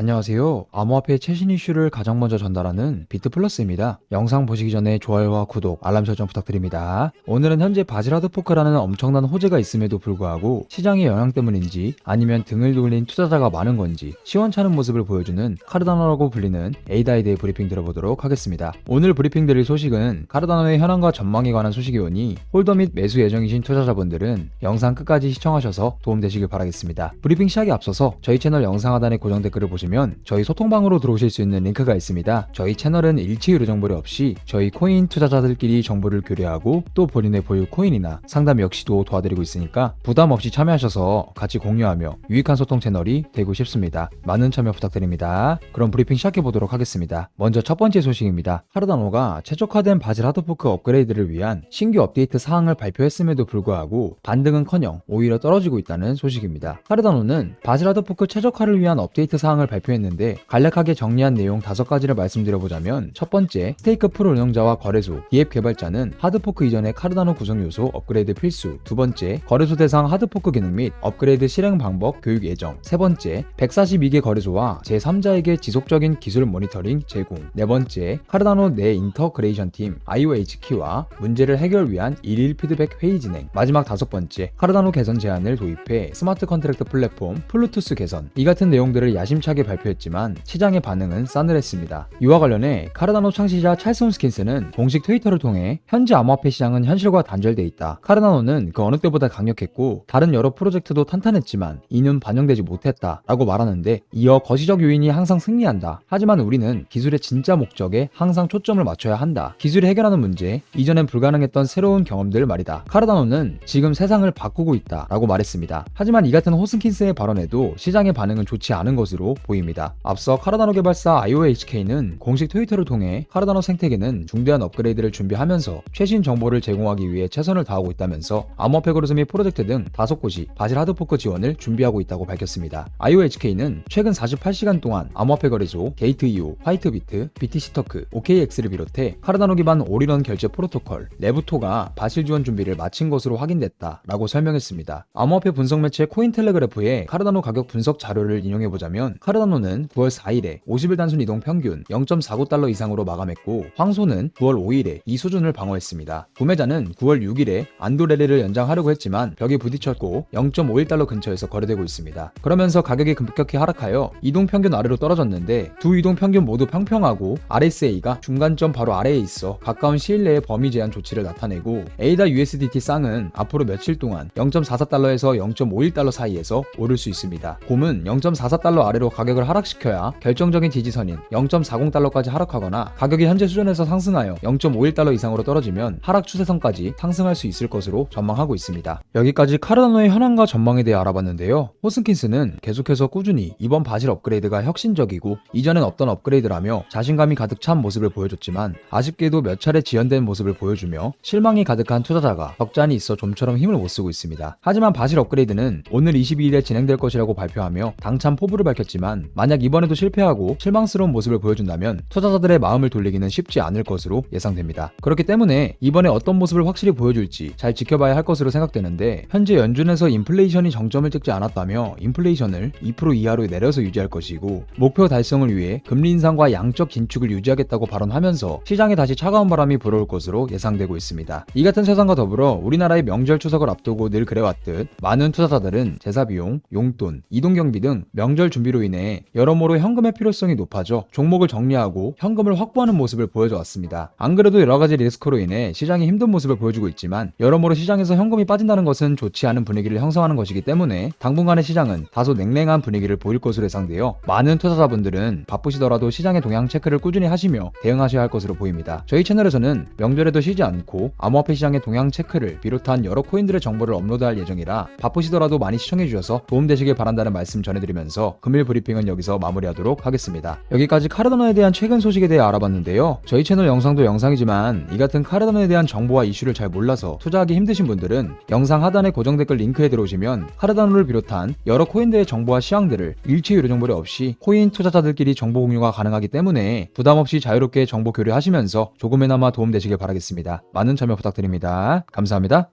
안녕하세요. 암호화폐 최신 이슈를 가장 먼저 전달하는 비트플러스입니다. 영상 보시기 전에 좋아요와 구독, 알람 설정 부탁드립니다. 오늘은 현재 바지라드 포크라는 엄청난 호재가 있음에도 불구하고 시장의 영향 때문인지 아니면 등을 돌린 투자자가 많은 건지 시원찮은 모습을 보여주는 카르다노라고 불리는 에이다에 대해 브리핑 들어보도록 하겠습니다. 오늘 브리핑 드릴 소식은 카르다노의 현황과 전망에 관한 소식이 오니 홀더 및 매수 예정이신 투자자분들은 영상 끝까지 시청하셔서 도움되시길 바라겠습니다. 브리핑 시작에 앞서서 저희 채널 영상 하단에 고정 댓글을 보시면 저희 소통방으로 들어오실 수 있는 링크가 있습니다. 저희 채널은 일치 의료 정보를 없이 저희 코인 투자자들끼리 정보를 교류하고 또 본인의 보유 코인이나 상담 역시도 도와드리고 있으니까 부담 없이 참여하셔서 같이 공유하며 유익한 소통 채널이 되고 싶습니다. 많은 참여 부탁드립니다. 그럼 브리핑 시작해 보도록 하겠습니다. 먼저 첫 번째 소식입니다. 카르다노가 최적화된 바질 하드포크 업그레이드를 위한 신규 업데이트 사항을 발표했음에도 불구하고 반등은커녕 오히려 떨어지고 있다는 소식입니다. 카르다노는 바질 하드포크 최적화를 위한 업데이트 사항을 발표 했는데 간략하게 정리한 내용 다섯 가지를 말씀드려보자면 첫 번째 스테이크 풀 운영자와 거래소 기앱 개발자는 하드포크 이전의 카르다노 구성 요소 업그레이드 필수. 두 번째 거래소 대상 하드포크 기능 및 업그레이드 실행 방법 교육 예정. 세 번째 142개 거래소와 제3자에게 지속적인 기술 모니터링 제공. 네 번째 카르다노 내 인터그레이션 팀 IOHK와 문제를 해결 위한 일일 피드백 회의 진행. 마지막 다섯 번째 카르다노 개선 제안을 도입해 스마트 컨트랙트 플랫폼 플루투스 개선. 이 같은 내용들을 야심차게 발표했지만 시장의 반응은 싸늘했습니다. 이와 관련해 카르다노 창시자 찰스 홈스킨스는 공식 트위터를 통해 현재 암호화폐 시장은 현실과 단절돼 있다. 카르다노는 그 어느 때보다 강력했고 다른 여러 프로젝트도 탄탄했지만 이는 반영되지 못했다 라고 말하는데 이어 거시적 요인이 항상 승리한다. 하지만 우리는 기술의 진짜 목적에 항상 초점을 맞춰야 한다. 기술이 해결하는 문제, 이전엔 불가능했던 새로운 경험들 말이다. 카르다노는 지금 세상을 바꾸고 있다 라고 말했습니다. 하지만 이 같은 호스킨스의 발언에도 시장의 반응은 좋지 않은 것으로 보입니다. 앞서 카르다노 개발사 IOHK는 공식 트위터를 통해 카르다노 생태계는 중대한 업그레이드를 준비하면서 최신 정보를 제공하기 위해 최선을 다하고 있다면서 암호화폐 그루스 및 프로젝트 등 다섯 곳이 바질 하드포크 지원을 준비하고 있다고 밝혔습니다. IOHK는 최근 48시간 동안 암호화폐 거래소 게이트2오, 화이트비트, BTC 터크, OKX를 비롯해 카르다노 기반 올인원 결제 프로토콜 레부토가 바실 지원 준비를 마친 것으로 확인됐다라고 설명했습니다. 암호화폐 분석 매체 코인텔레그래프의 카르다노 가격 분석 자료를 인용해 보자면 카르 다노는 9월 4일에 50일 단순 이동 평균 0.49달러 이상으로 마감했고 황소는 9월 5일에 이 수준을 방어했습니다. 구매자는 9월 6일에 안도레레를 연장하려고 했지만 벽에 부딪혔고 0.51달러 근처에서 거래되고 있습니다. 그러면서 가격이 급격히 하락하여 이동 평균 아래로 떨어졌는데 두 이동 평균 모두 평평하고 RSA가 중간점 바로 아래에 있어 가까운 시일 내에 범위 제한 조치를 나타내고 에이다 USDT 쌍은 앞으로 며칠 동안 0.44달러에서 0.51달러 사이에서 오를 수 있습니다. 곰은 0.44달러 아래로 가격 을 하락시켜야 결정적인 지지선인 0.40달러까지 하락하거나 가격이 현재 수준에서 상승하여 0.51달러 이상으로 떨어지면 하락 추세선까지 상승할 수 있을 것으로 전망하고 있습니다. 여기까지 카르다노의 현황과 전망에 대해 알아봤는데요. 호슨킨스는 계속해서 꾸준히 이번 바질 업그레이드가 혁신적이고 이전엔 없던 업그레이드라며 자신감이 가득 찬 모습을 보여줬지만 아쉽게도 몇 차례 지연된 모습을 보여주며 실망이 가득한 투자자가 적잖이 있어 좀처럼 힘을 못 쓰고 있습니다. 하지만 바질 업그레이드는 오늘 22일에 진행될 것이라고 발표하며 당찬 포부를 밝혔지만 만약 이번에도 실패하고 실망스러운 모습을 보여준다면 투자자들의 마음을 돌리기는 쉽지 않을 것으로 예상됩니다. 그렇기 때문에 이번에 어떤 모습을 확실히 보여줄지 잘 지켜봐야 할 것으로 생각되는데 현재 연준에서 인플레이션이 정점을 찍지 않았다며 인플레이션을 2% 이하로 내려서 유지할 것이고 목표 달성을 위해 금리 인상과 양적 긴축을 유지하겠다고 발언하면서 시장에 다시 차가운 바람이 불어올 것으로 예상되고 있습니다. 이 같은 세상과 더불어 우리나라의 명절 추석을 앞두고 늘 그래왔듯 많은 투자자들은 제사 비용, 용돈, 이동 경비 등 명절 준비로 인해 여러모로 현금의 필요성이 높아져 종목을 정리하고 현금을 확보하는 모습을 보여줘 왔습니다. 안 그래도 여러 가지 리스크로 인해 시장이 힘든 모습을 보여주고 있지만 여러모로 시장에서 현금이 빠진다는 것은 좋지 않은 분위기를 형성하는 것이기 때문에 당분간의 시장은 다소 냉랭한 분위기를 보일 것으로 예상되어 많은 투자자분들은 바쁘시더라도 시장의 동향 체크를 꾸준히 하시며 대응하셔야 할 것으로 보입니다. 저희 채널에서는 명절에도 쉬지 않고 암호화폐 시장의 동향 체크를 비롯한 여러 코인들의 정보를 업로드할 예정이라 바쁘시더라도 많이 시청해주셔서 도움되시길 바란다는 말씀 전해드리면서 금일 브리핑 은 여기서 마무리하도록 하겠습니다. 여기까지 카르다노에 대한 최근 소식에 대해 알아봤는데요. 저희 채널 영상도 영상이지만 이 같은 카르다노에 대한 정보와 이슈를 잘 몰라서 투자하기 힘드신 분들은 영상 하단의 고정 댓글 링크에 들어오시면 카르다노를 비롯한 여러 코인들의 정보와 시황들을 일체 유료 정보를 없이 코인 투자자들끼리 정보 공유가 가능하기 때문에 부담 없이 자유롭게 정보 교류하시면서 조금이나마 도움되시길 바라겠습니다. 많은 참여 부탁드립니다. 감사합니다.